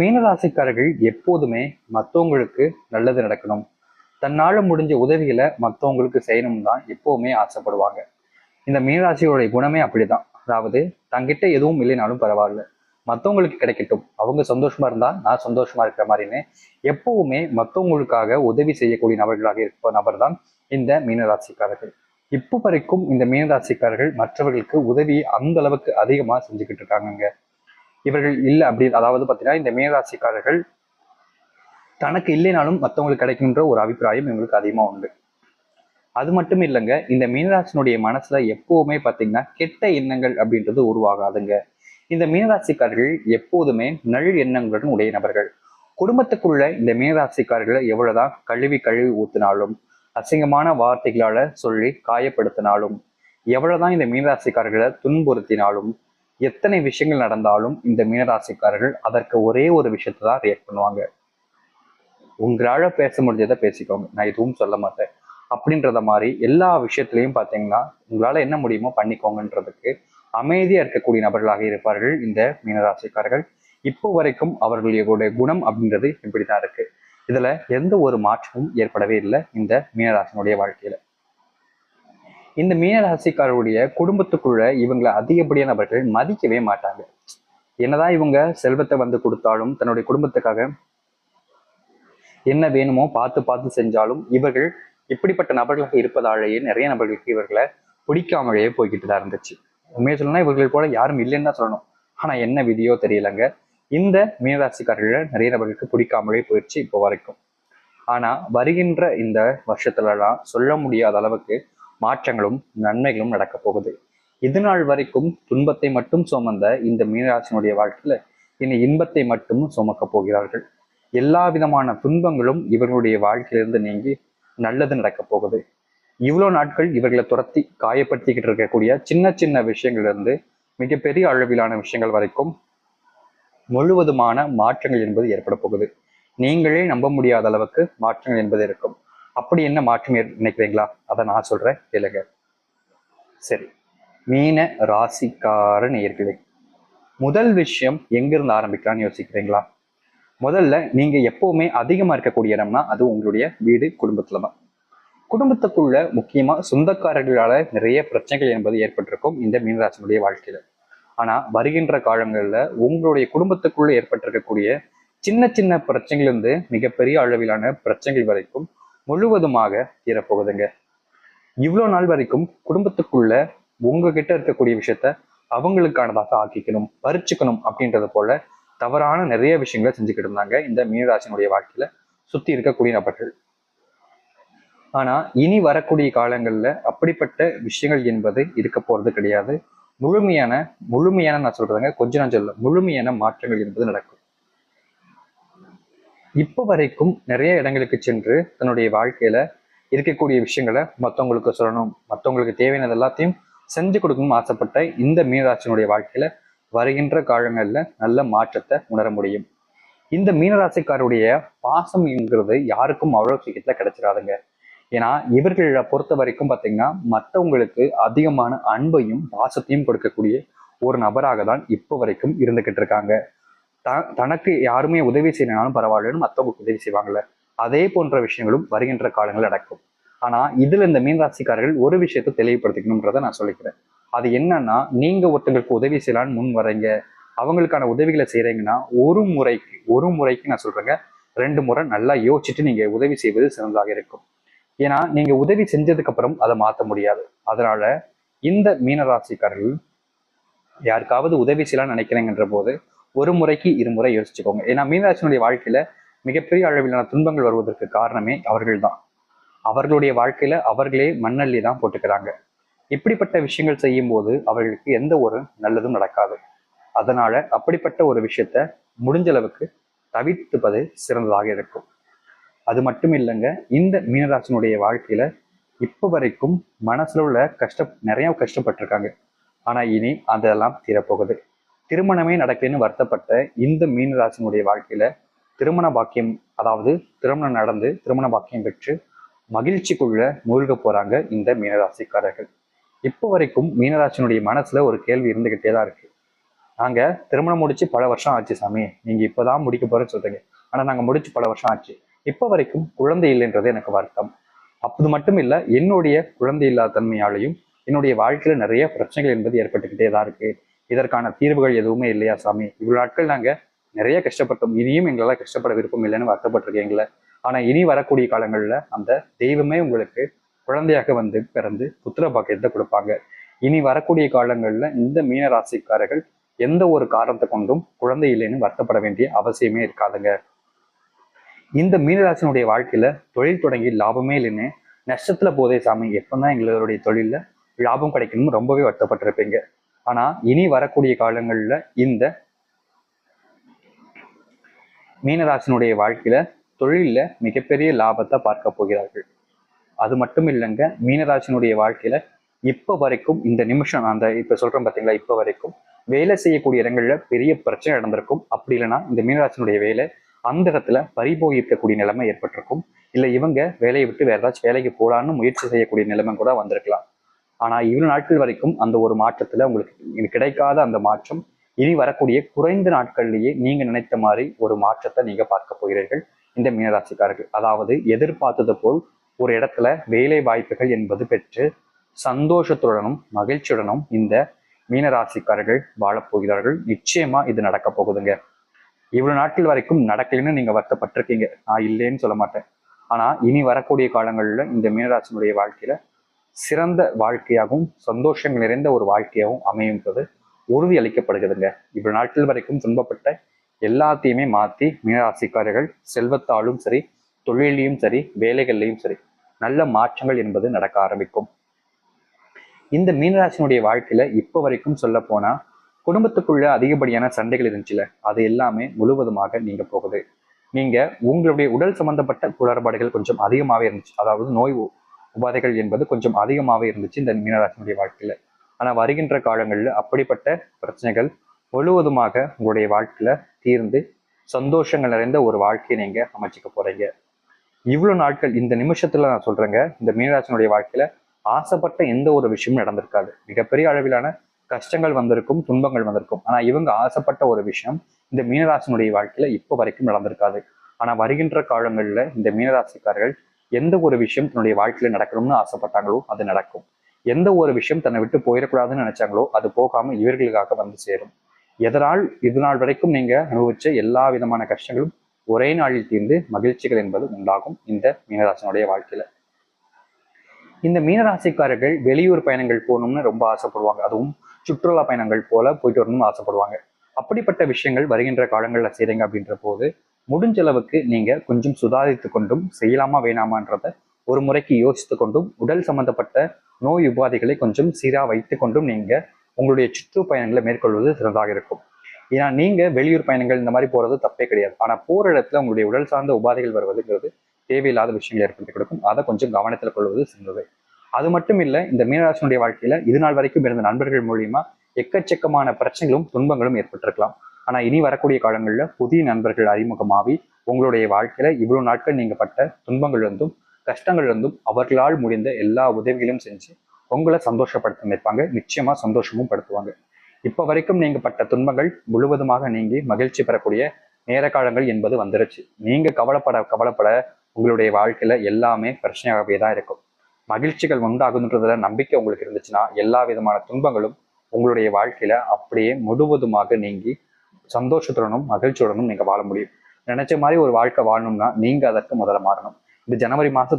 மீனராசிக்காரர்கள் எப்போதுமே மற்றவங்களுக்கு நல்லது நடக்கணும். தன்னால் முடிஞ்ச உதவிகளை மற்றவங்களுக்கு செய்யணும் தான் எப்போவுமே ஆசைப்படுவாங்க. இந்த மீனராசியோடைய குணமே அப்படிதான். அதாவது தங்கிட்ட எதுவும் இல்லைனாலும் பரவாயில்ல. மற்றவங்களுக்கு கிடைக்கட்டும். அவங்க சந்தோஷமா இருந்தா நான் சந்தோஷமா இருக்கிற மாதிரின்னு எப்பவுமே மற்றவங்களுக்காக உதவி செய்யக்கூடிய நபர்களாக இருப்ப நபர் தான் இந்த மீனராசிக்காரர்கள். இப்போ வரைக்கும் இந்த மீனராசிக்காரர்கள் மற்றவர்களுக்கு உதவி அந்த அளவுக்கு அதிகமா செஞ்சுக்கிட்டு இருக்காங்கங்க. இவர்கள் இல்லை அப்படி அதாவது பார்த்தீங்கன்னா இந்த மீனராசிக்காரர்கள் தனக்கு இல்லைனாலும் மற்றவங்களுக்கு கிடைக்குன்ற ஒரு அபிப்பிராயம் இவங்களுக்கு அதிகமா உண்டு. அது மட்டும் இல்லைங்க இந்த மீனராசினுடைய மனசுல எப்பவுமே பார்த்தீங்கன்னா கெட்ட எண்ணங்கள் அப்படின்றது உருவாகாதுங்க. இந்த மீனராசிக்காரர்கள் எப்போதுமே நல் எண்ணங்களுடன் உடைய நபர்கள். குடும்பத்துக்குள்ள இந்த மீனராசிக்காரர்களை எவ்வளவுதான் கழுவி கழுவி ஊத்தினாலும் அசிங்கமான வார்த்தைகளால சொல்லி காயப்படுத்தினாலும் எவ்வளவுதான் இந்த மீனராசிக்காரர்களை துன்புறுத்தினாலும் எத்தனை விஷயங்கள் நடந்தாலும் இந்த மீனராசிக்காரர்கள் அதற்கு ஒரே ஒரு விஷயத்தை தான் ரியாக்ட் பண்ணுவாங்க. உங்களால பேச முடிஞ்சதை பேசிக்கோங்க. நான் எதுவும் சொல்ல மாட்டேன். அப்படின்றத மாதிரி எல்லா விஷயத்துலையும் பார்த்தீங்கன்னா உங்களால் என்ன முடியுமோ பண்ணிக்கோங்கன்றதுக்கு அமைதியாக இருக்கக்கூடிய நபர்களாக இருப்பார்கள் இந்த மீனராசிக்காரர்கள். இப்போ வரைக்கும் அவர்களுடைய குணம் அப்படின்றது இப்படிதான் இருக்குது இதில் எந்த ஒரு மாற்றமும் ஏற்படவே இல்லை இந்த மீனராசினுடைய வாழ்க்கையில். இந்த மீனராசிக்காரருடைய குடும்பத்துக்குள்ள இவங்களை அதிகப்படியான நபர்கள் மதிக்கவே மாட்டாங்க. என்னதான் இவங்க செல்வத்தை வந்து கொடுத்தாலும் தன்னுடைய குடும்பத்துக்காக என்ன வேணுமோ பார்த்து பார்த்து செஞ்சாலும் இவர்கள் இப்படிப்பட்ட நபர்களாக இருப்பதாலேயே நிறைய நபர்களுக்கு இவர்களை பிடிக்காமலேயே போய்கிட்டு தான் இருந்துச்சு. உண்மையை சொல்லணும்னா இவர்கள் போல யாரும் இல்லைன்னு தான் சொல்லணும். ஆனா என்ன விதியோ தெரியலங்க. இந்த மீனராசிக்காரர்கள் நிறைய நபர்களுக்கு பிடிக்காமலே போயிடுச்சு இப்போ வரைக்கும். ஆனா வருகின்ற இந்த வருஷத்துலலாம் சொல்ல முடியாத அளவுக்கு மாற்றங்களும் நன்மைகளும் நடக்க போகுது. இது நாள் வரைக்கும் துன்பத்தை மட்டும் சுமந்த இந்த மீனராசினுடைய வாழ்க்கையில இனி இன்பத்தை மட்டும் சுமக்க போகிறார்கள். எல்லா விதமான துன்பங்களும் இவர்களுடைய வாழ்க்கையிலிருந்து நீங்கி நல்லது நடக்க போகுது. இவ்வளோ நாட்கள் இவர்களை துரத்தி காயப்படுத்திக்கிட்டு இருக்கக்கூடிய சின்ன சின்ன விஷயங்கள்லேருந்து மிகப்பெரிய அளவிலான விஷயங்கள் வரைக்கும் முழுவதுமான மாற்றங்கள் என்பது ஏற்பட போகுது. நீங்களே நம்ப முடியாத அளவுக்கு மாற்றங்கள் என்பது இருக்கும். அப்படி என்ன மாற்றம் நினைக்கிறீங்களா? அதை நான் சொல்றேன். கேளுங்க. சரி. மீன ராசிக்கார நேர்களே முதல் விஷயம் எங்கிருந்து ஆரம்பிக்கலாம்னு யோசிக்கிறீங்களா? முதல்ல நீங்க எப்பவுமே அதிகமா இருக்கக்கூடிய இடம்னா அது உங்களுடைய வீடு குடும்பத்துல தான். குடும்பத்துக்குள்ள முக்கியமா சொந்தக்காரர்களால நிறைய பிரச்சனைகள் என்பது ஏற்பட்டிருக்கும் இந்த மீனராசினுடைய வாழ்க்கையில. ஆனா வருகின்ற காலங்களில் உங்களுடைய குடும்பத்துக்குள்ள ஏற்பட்டிருக்கக்கூடிய சின்ன சின்ன பிரச்சனைகள் இருந்து மிகப்பெரிய அளவிலான பிரச்சனைகள் வரைக்கும் முழுவதுமாக தீரப்போகுதுங்க. இவ்வளோ நாள் வரைக்கும் குடும்பத்துக்குள்ள உங்ககிட்ட இருக்கக்கூடிய விஷயத்த அவங்களுக்கானதாக ஆக்கிக்கணும் பறிச்சுக்கணும் அப்படின்றது போல தவறான நிறைய விஷயங்களை செஞ்சுக்கிட்டு இருந்தாங்க இந்த மீனராசினுடைய வாழ்க்கையில சுத்தி இருக்கக்கூடிய நபர்கள். ஆனா இனி வரக்கூடிய காலங்கள்ல அப்படிப்பட்ட விஷயங்கள் என்பது இருக்க போறது கிடையாது. முழுமையான முழுமையான நான் சொல்றதுங்க கொஞ்ச நான் சொல்ல முழுமையான மாற்றங்கள் என்பது நடக்கும். இப்போ வரைக்கும் நிறைய இடங்களுக்கு சென்று தன்னுடைய வாழ்க்கையில இருக்கக்கூடிய விஷயங்களை மற்றவங்களுக்கு சொல்லணும் மற்றவங்களுக்கு தேவையானது எல்லாத்தையும் செஞ்சு கொடுக்கணும்னு ஆசைப்பட்ட இந்த மீனராசினுடைய வாழ்க்கையில வருகின்ற காலங்களில் நல்ல மாற்றத்தை உணர முடியும். இந்த மீனராசிக்காருடைய பாசம் என்கிறது யாருக்கும் அவ்வளவு சீக்கிரத்தில் கிடைச்சிடாதுங்க ஏன்னா இவர்களை பொறுத்த வரைக்கும் பார்த்தீங்கன்னா மற்றவங்களுக்கு அதிகமான அன்பையும் பாசத்தையும் கொடுக்கக்கூடிய ஒரு நபராக தான் இப்போ வரைக்கும் இருந்துகிட்டு இருக்காங்க. த தனக்கு யாருமே உதவி செய்யலனாலும் பரவாயில்லன்னு மற்றவங்களுக்கு உதவி செய்வாங்கல்ல. அதே போன்ற விஷயங்களும் வருகின்ற காலங்கள் நடக்கும் ஆனா இதுல இந்த மீனராசிக்காரர்கள் ஒரு விஷயத்தை தெளிவுபடுத்திக்கணுன்றதை நான் சொல்லிக்கிறேன். அது என்னன்னா நீங்க ஒருத்தங்களுக்கு உதவி செய்யலான்னு முன் வரீங்க. அவங்களுக்கான உதவிகளை செய்றீங்கன்னா ஒரு முறைக்கு ஒரு முறைக்கு நான் சொல்றேங்க ரெண்டு முறை நல்லா யோசிச்சுட்டு நீங்க உதவி செய்வது சிறந்ததாக இருக்கும். ஏன்னா நீங்க உதவி செஞ்சதுக்கு அப்புறம் அதை மாற்ற முடியாது. அதனால இந்த மீனராசிக்காரர்கள் யாருக்காவது உதவி செய்யலாம்னு நினைக்கிறேங்கன்ற போது ஒரு முறைக்கு இருமுறை யோசிச்சுக்கோங்க. ஏன்னா மீனராசினுடைய வாழ்க்கையில மிகப்பெரிய அளவிலான துன்பங்கள் வருவதற்கு காரணமே அவர்கள்தான். அவர்களுடைய வாழ்க்கையில அவர்களே மண்ணள்ளி தான் போட்டுக்கிறாங்க. இப்படிப்பட்ட விஷயங்கள் செய்யும் போது அவர்களுக்கு எந்த ஒரு நல்லதும் நடக்காது. அதனால அப்படிப்பட்ட ஒரு விஷயத்த முடிஞ்ச அளவுக்கு தவிர்த்துப்பது சிறந்ததாக இருக்கும். அது மட்டும் இல்லைங்க இந்த மீனராசினுடைய வாழ்க்கையில இப்போ வரைக்கும் மனசுல உள்ள கஷ்ட நிறைய கஷ்டப்பட்டிருக்காங்க. ஆனா இனி அதெல்லாம் தீரப்போகுது. திருமணமே நடக்கலைன்னு வருத்தப்பட்ட இந்த மீனராசினுடைய வாழ்க்கையில திருமண பாக்கியம் அதாவது திருமணம் நடந்து திருமண பாக்கியம் பெற்று மகிழ்ச்சிக்குள்ள மூழ்க போறாங்க இந்த மீனராசிக்காரர்கள். இப்போ வரைக்கும் மீனராசினுடைய மனசுல ஒரு கேள்வி இருந்துகிட்டே தான் இருக்கு. நாங்க திருமணம் முடிச்சு பல வருஷம் ஆச்சு சாமி. நீங்க இப்பதான் முடிக்க போறேன்னு சொல்றீங்க. ஆனா நாங்க முடிச்சு பல வருஷம் ஆச்சு. இப்ப வரைக்கும் குழந்தை இல்லைன்றது எனக்கு வருத்தம். அப்போது மட்டும் இல்ல என்னுடைய குழந்தை இல்லாத தன்மையாலையும் என்னுடைய வாழ்க்கையில நிறைய பிரச்சனைகள் என்பது ஏற்பட்டுக்கிட்டே தான் இருக்கு. இதற்கான தீர்வுகள் எதுவுமே இல்லையா சாமி? இவ்வளவு நாட்கள் நாங்க நிறைய கஷ்டப்பட்டோம். இனியும் எங்களால கஷ்டப்பட விருப்பம் இல்லைன்னு வருத்தப்பட்டிருக்கீங்களே ஆனா இனி வரக்கூடிய காலங்கள்ல அந்த தெய்வமே உங்களுக்கு குழந்தையாக வந்து பிறந்து புத்திர பாக்கியத்தை கொடுப்பாங்க. இனி வரக்கூடிய காலங்கள்ல இந்த மீன ராசிக்காரர்கள் எந்த ஒரு காரணத்தை கொண்டும் குழந்தை இல்லைன்னு வருத்தப்பட வேண்டிய அவசியமே இருக்காதுங்க. இந்த மீனராசினுடைய வாழ்க்கையில தொழில் தொடங்கி லாபமே இல்லைன்னு நஷ்டத்துல போதே சாமி எப்பதான் எங்களுடைய தொழில்ல லாபம் கிடைக்கணும்னு ரொம்பவே வருத்தப்பட்டிருப்பீங்க. ஆனா இனி வரக்கூடிய காலங்கள்ல இந்த மீனராசினுடைய வாழ்க்கையில தொழில மிகப்பெரிய லாபத்தை பார்க்க போகிறார்கள். அது மட்டும் இல்லைங்க மீனராசினுடைய வாழ்க்கையில இப்ப வரைக்கும் இந்த நிமிஷம் அந்த இப்ப சொல்றேன் பாத்தீங்களா இப்ப வரைக்கும் வேலை செய்யக்கூடிய இடங்கள்ல பெரிய பிரச்சனை நடந்திருக்கும். அப்படி இல்லைன்னா இந்த மீனராசினுடைய வேலை அந்த இடத்துல பறிபோய் இருக்கக்கூடிய நிலைமை ஏற்பட்டிருக்கும். இல்ல இவங்க வேலையை விட்டு வேற ஏதாச்சும் வேலைக்கு போலான்னு முயற்சி செய்யக்கூடிய நிலைமை கூட வந்திருக்கலாம். ஆனால் இவ்வளவு நாட்கள் வரைக்கும் அந்த ஒரு மாற்றத்தில் உங்களுக்கு கிடைக்காத அந்த மாற்றம் இனி வரக்கூடிய குறைந்த நாட்கள்லேயே நீங்கள் நினைத்த மாதிரி ஒரு மாற்றத்தை நீங்கள் பார்க்க போகிறீர்கள் இந்த மீனராசிக்காரர்கள். அதாவது எதிர்பார்த்தது போல் ஒரு இடத்துல வேலை வாய்ப்புகள் என்பது பெற்று சந்தோஷத்துடனும் மகிழ்ச்சியுடனும் இந்த மீனராசிக்காரர்கள் வாழப்போகிறார்கள் நிச்சயமா இது நடக்க போகுதுங்க. இவ்வளவு நாட்கள் வரைக்கும் நடக்கலைன்னு நீங்க வருத்தப்பட்டிருக்கீங்க. நான் இல்லைன்னு சொல்ல மாட்டேன். ஆனா இனி வரக்கூடிய காலங்களில் இந்த மீனராசினுடைய வாழ்க்கையில சிறந்த வாழ்க்கையாகவும் சந்தோஷங்கள் நிறைந்த ஒரு வாழ்க்கையாகவும் அமையும்ன்றது உறுதி அளிக்கப்படுகிறதுங்க. இவ்வளவு நாட்கள் வரைக்கும் துன்பப்பட்ட எல்லாத்தையுமே மாத்தி மீனராசிக்காரர்கள் செல்வத்தாலும் சரி தொழிலையும் சரி வேலைகள்லையும் சரி நல்ல மாற்றங்கள் என்பது நடக்க ஆரம்பிக்கும். இந்த மீனராசினுடைய வாழ்க்கையில இப்போ வரைக்கும் சொல்ல போனா குடும்பத்துக்குள்ள அதிகப்படியான சண்டைகள் இருந்துச்சுல அது எல்லாமே முழுவதுமாக நீங்க போகுது. நீங்க உங்களுடைய உடல் சம்பந்தப்பட்ட குளறுபாடுகள் கொஞ்சம் அதிகமாவே இருந்துச்சு. அதாவது நோய் உபாதைகள் என்பது கொஞ்சம் அதிகமாவே இருந்துச்சு இந்த மீனராசினுடைய வாழ்க்கையில. ஆனால் வருகின்ற காலங்களில் அப்படிப்பட்ட பிரச்சனைகள் முழுவதுமாக உங்களுடைய வாழ்க்கையில தீர்ந்து சந்தோஷங்கள் நிறைந்த ஒரு வாழ்க்கையை நீங்க அமைச்சிக்க போறீங்க. இவ்வளவு நாட்கள் இந்த நிமிஷத்துல நான் சொல்றேங்க இந்த மீனராசினுடைய வாழ்க்கையில ஆசைப்பட்ட எந்த ஒரு விஷயமும் நடந்திருக்காது. மிகப்பெரிய அளவிலான கஷ்டங்கள் வந்திருக்கும் துன்பங்கள் வந்திருக்கும். ஆனா இவங்க ஆசைப்பட்ட ஒரு விஷயம் இந்த மீனராசினுடைய வாழ்க்கையில இப்போ வரைக்கும் நடந்திருக்காது. ஆனா வருகின்ற காலங்களில் இந்த மீனராசிக்காரர்கள் எந்த ஒரு விஷயம் தன்னுடைய வாழ்க்கையில நடக்கணும்னு ஆசைப்பட்டாங்களோ அது நடக்கும். எந்த ஒரு விஷயம் தன்னை விட்டு போயிடக்கூடாதுன்னு நினைச்சாங்களோ அது போகாம இவர்களுக்காக வந்து சேரும். எதனால்? இது நாள் வரைக்கும் நீங்க அனுபவிச்ச எல்லா விதமான கஷ்டங்களும் ஒரே நாளில் தீர்ந்து மகிழ்ச்சிகள் என்பது உண்டாகும் இந்த மீனராசினுடைய வாழ்க்கையில. இந்த மீனராசிக்காரர்கள் வெளியூர் பயணங்கள் போகணும்னு ரொம்ப ஆசைப்படுவாங்க. அதுவும் சுற்றுலா பயணங்கள் போல போயிட்டு வரணும்னு ஆசைப்படுவாங்க. அப்படிப்பட்ட விஷயங்கள் வருகின்ற காலங்களில் செய்றீங்க அப்படின்ற போது முடிஞ்ச அளவுக்கு நீங்க கொஞ்சம் சுதாரித்து கொண்டும் செய்யலாமா வேணாமான்றத ஒரு முறைக்கு யோசித்து கொண்டும் உடல் சம்பந்தப்பட்ட நோய் உபாதைகளை கொஞ்சம் சீரா வைத்து கொண்டும் நீங்க உங்களுடைய சுற்றுப்பயணங்களை மேற்கொள்வது சிறந்ததாக இருக்கும். ஏன்னா நீங்க வெளியூர் பயணங்கள் இந்த மாதிரி போறது தப்பே கிடையாது. ஆனா போர் இடத்துல உங்களுடைய உடல் சார்ந்த உபாதைகள் வருவதுங்கிறது தேவையில்லாத விஷயங்கள் ஏற்படுத்தி கொடுக்கும். அதை கொஞ்சம் கவனத்தில் கொள்வது சிறந்தது. அது மட்டும் இல்லை இந்த மீனராசனுடைய வாழ்க்கையில இது நாள் வரைக்கும் இருந்த நண்பர்கள் மூலியமா எக்கச்சக்கமான பிரச்சனைகளும் துன்பங்களும் ஏற்பட்டிருக்கலாம். ஆனால் இனி வரக்கூடிய காலங்களில் புதிய நண்பர்கள் அறிமுகமாகி உங்களுடைய வாழ்க்கையில் இவ்வளோ நாட்கள் நீங்கள் பட்ட துன்பங்கள் இருந்தும் கஷ்டங்கள் இருந்தும் அவர்களால் முடிந்த எல்லா உதவிகளையும் செஞ்சு உங்களை சந்தோஷப்படுத்த நினைப்பாங்க நிச்சயமாக சந்தோஷமும் படுத்துவாங்க. இப்போ வரைக்கும் நீங்கள் பட்ட துன்பங்கள் முழுவதுமாக நீங்கி மகிழ்ச்சி பெறக்கூடிய நேர காலங்கள் என்பது வந்துருச்சு. நீங்கள் கவலைப்பட கவலைப்பட உங்களுடைய வாழ்க்கையில் எல்லாமே பிரச்சனையாகவே தான் இருக்கும். மகிழ்ச்சிகள் உண்டாகுன்றதுல நம்பிக்கை உங்களுக்கு இருந்துச்சுன்னா எல்லா விதமான துன்பங்களும் உங்களுடைய வாழ்க்கையில அப்படியே முழுவதுமாக நீங்கி சந்தோஷத்துடனும் மகிழ்ச்சியுடனும் நீங்க வாழ முடியும். நினைச்ச மாதிரி ஒரு வாழ்க்கை வாழணும்னா நீங்க அதற்கு முதல்ல மாறணும். இந்த ஜனவரி மாதம்